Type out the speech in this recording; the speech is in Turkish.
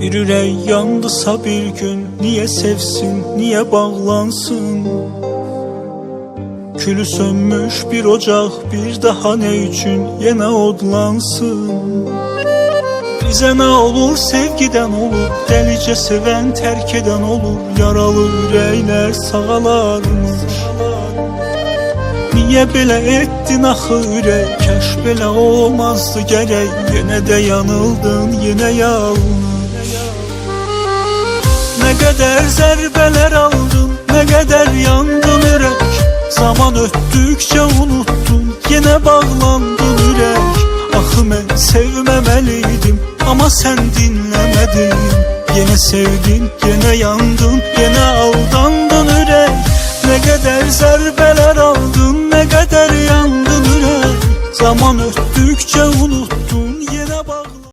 Bir ürək yandısa bir gün Niye sevsin, niye bağlansın? Külü sönmüş bir ocaq Bir daha ne üçün yenə odlansın? Bizə nə olur sevgidən olur Dəlicə sevən tərk edən olur Yaralı ürəklər sağalarmış Niyə belə etdin axı ürək Kəş belə olmazdı gərək Yenə də yanıldın, yenə yanlış Nə qədər zərbələr aldın Nə qədər yandın ürək Zaman ötdükcə unuttun Yenə bağlandın ürək Axı mən sevməməliydim Amma sən dinləmədin Yenə sevdin, yenə yandın Yenə aldandın ürək Nə qədər zərbələr aldın Nə qədər yandın ürək Zaman ötdükcə unuttun